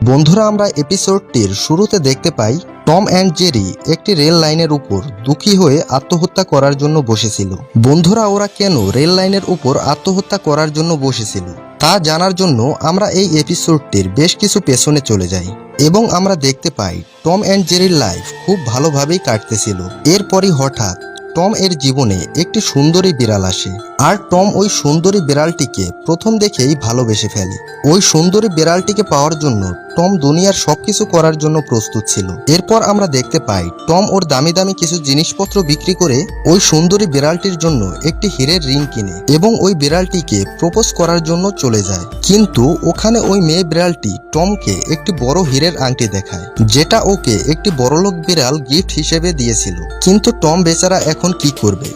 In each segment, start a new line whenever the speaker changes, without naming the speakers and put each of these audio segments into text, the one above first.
বন্ধুরা, আমরা এপিসোডটির শুরুতে দেখতে পাই, টম অ্যান্ড জেরি একটি রেল লাইনের উপর দুঃখী হয়ে আত্মহত্যা করার জন্য বসেছিল। বন্ধুরা, ওরা কেন রেল লাইনের উপর আত্মহত্যা করার জন্য বসেছিল? তা জানার জন্য আমরা এই এপিসোডটির বেশ কিছু পেছনে চলে যাই এবং আমরা দেখতে পাই, টম অ্যান্ড জেরির লাইফ খুব ভালোভাবেই কাটতেছিল। এরপরই হঠাৎ টম এর জীবনে একটি সুন্দরী বিড়াল আসে। আর টম ওই সুন্দরী বিড়ালটিকে প্রথম দেখেই ভালোবেসে ফেলে। ওই সুন্দরী বিড়ালটিকে পাওয়ার জন্য টম দুনিয়ার সবকিছু করার জন্য প্রস্তুত ছিল। এরপর আমরা দেখতে পাই, টম ওর দামি দামি কিছু জিনিসপত্র বিক্রি করে ওই সুন্দরী বিড়ালটির জন্য একটি হীরের রিং কিনে এবং ওই বিড়ালটিকে প্রপোজ করার জন্য চলে যায়। কিন্তু ওখানে ওই মেয়ে বিড়ালটি টমকে একটি বড় হীরের আংটি দেখায়, যেটা ওকে একটি বড়লোক বিড়াল গিফট হিসেবে দিয়েছিল। কিন্তু টম বেচারা এখন কি করবে?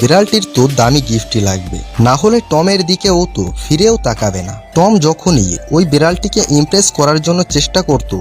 বিড়ালটির তো দামি গিফটই লাগবে। না হলে টমের দিকে ও তো ফিরেও তাকাবে না। টম যখনই ওই বিড়ালটিকে ইমপ্রেস করার জন্য চেষ্টা করত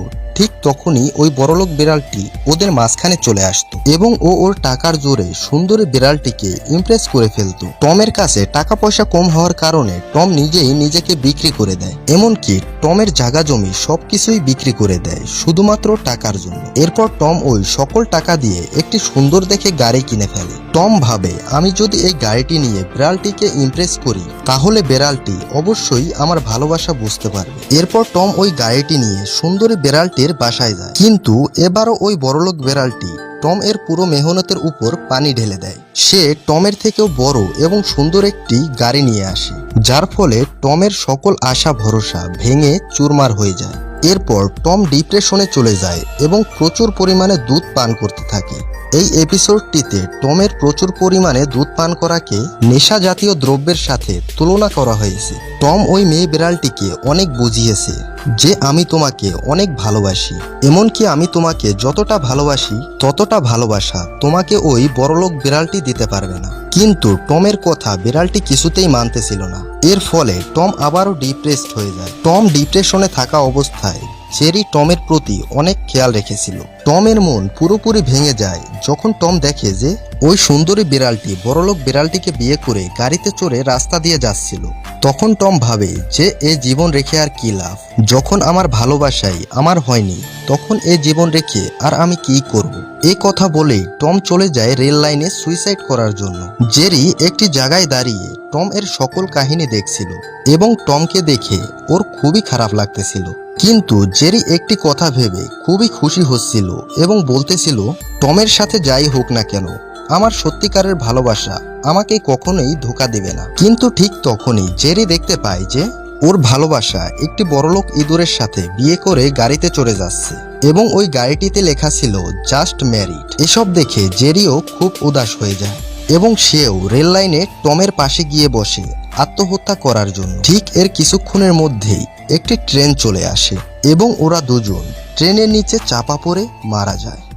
ঠিক তখনই ওই বড়লোক বিড়ালটি ওদের মাঝখানে চলে আসতো এবং ও ওর টাকার জোরে সুন্দরী বিড়ালটিকে ইমপ্রেস করে ফেলতো। টমের কাছে টাকা পয়সা কম হওয়ার কারণে টম নিজেই নিজেকে বিক্রি করে দেয়, এমনকি টমের জাগা জমি সবকিছুই বিক্রি করে দেয় শুধুমাত্র টাকার জন্য। এরপর টম ওই সকল টাকা দিয়ে একটি সুন্দর দেখে গাড়ি কিনে ফেলে। টম ভাবে, আমি যদি এই গাড়িটি নিয়ে বিড়ালটিকে ইমপ্রেস করি তাহলে বেড়ালটি অবশ্যই আমার ভালোবাসা বুঝতে পারবে। এরপর টম ওই গাড়িটি নিয়ে সুন্দরী বেড়ালটির বাসায় যায়। কিন্তু এবারও ওই বড়লোক বেড়ালটি টম এর পুরো মেহনতের উপর পানি ঢেলে দেয়। সে টমের থেকেও বড় এবং সুন্দর একটি গাড়ি নিয়ে আসে, যার ফলে টমের সকল আশা ভরসা ভেঙে চুরমার হয়ে যায়। এরপর টম ডিপ্রেশনে চলে যায় এবং প্রচুর পরিমাণে দুধ পান করতে থাকে। এই এপিসোডটিতে টমের প্রচুর পরিমাণে দুধ পান করাকে নেশা জাতীয় দ্রব্যের সাথে তুলনা করা হয়েছে। টম ওই মেয়ে বিড়ালটিকে অনেক বুঝিয়েছে যে, আমি তোমাকে অনেক ভালোবাসি। এমনকি আমি তোমাকে যতটা ভালোবাসি, ততটা ভালোবাসা তোমাকে ওই বড়লোক বিড়ালটি দিতে পারবে না। কিন্তু টমের কথা বিড়ালটি কিছুতেই মানতেছিল না। এর ফলে টম আবারও ডিপ্রেসড হয়ে যায়। টম ডিপ্রেশনে থাকা অবস্থায় চেরি টমের প্রতি অনেক খেয়াল রেখেছিল। টমের মন পুরোপুরি ভেঙে যায় যখন টম দেখে যে ওই সুন্দরী বিড়ালটি বড়লোক বিড়ালটিকে বিয়ে করে গাড়িতে চড়ে রাস্তা দিয়ে যাচ্ছিল। তখন টম ভাবে যে এ জীবন রেখে আর কি লাভ? যখন আমার ভালোবাসাই আমার হয়নি, তখন এ জীবন রেখে আর আমি কি করব। এই কথা বলেই টম চলে যায় রেল লাইনে সুইসাইড করার জন্য। জেরি একটি জায়গায় দাঁড়িয়ে টম এর সকল কাহিনী দেখছিল এবং টমকে দেখে ওর খুবই খারাপ লাগতেছিল। কিন্তু জেরি একটি কথা ভেবে খুবই খুশি হচ্ছিল এবং বলতেছিল, টমের সাথে যাই হোক না কেন আমার সত্যিকারের ভালোবাসা আমাকে কখনোই ধোকা দেবে না। কিন্তু ঠিক তখনই জেরি দেখতে পায় যে ওর ভালোবাসা একটি বড়লোক ইঁদুরের সাথে বিয়ে করে গাড়িতে চড়ে যাচ্ছে এবং ওই গাড়িটিতে লেখা ছিল জাস্ট ম্যারিড এসব দেখে জেরিও খুব উদাস হয়ে যায় এবং সেও রেল লাইনে টমের পাশে গিয়ে বসে আত্মহত্যা করার জন্য। ঠিক এর কিছুক্ষণের মধ্যেই একটি ট্রেন চলে আসে এবং ওরা দুজন ট্রেনের নিচে চাপা পড়ে মারা যায়।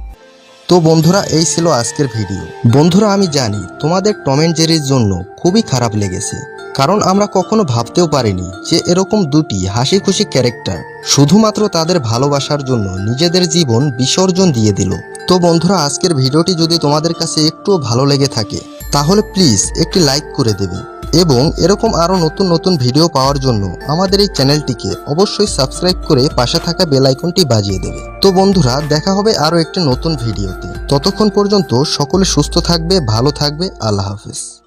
তো বন্ধুরা, এই ছিল আজকের ভিডিও। বন্ধুরা, আমি জানি তোমাদের টম অ্যান্ড জেরির জন্য খুবই খারাপ লেগেছে, কারণ আমরা কখনো ভাবতেও পারিনি যে এরকম দুটি হাসি খুশি ক্যারেক্টার শুধুমাত্র তাদের ভালোবাসার জন্য নিজেদের জীবন বিসর্জন দিয়ে দিল। তো বন্ধুরা, আজকের ভিডিওটি যদি তোমাদের কাছে একটুও ভালো লেগে থাকে, তাহলে প্লিজ একটি লাইক করে দেবে। এবং এরকম আরও নতুন নতুন ভিডিও পাওয়ার জন্য আমাদের এই চ্যানেলটিকে অবশ্যই সাবস্ক্রাইব করে পাশে থাকা বেল আইকনটি বাজিয়ে দেবে। তো বন্ধুরা, দেখা হবে আরও একটি নতুন ভিডিওতে। ততক্ষণ পর্যন্ত সকলে সুস্থ থাকবে, ভালো থাকবে, আল্লাহ হাফিজ।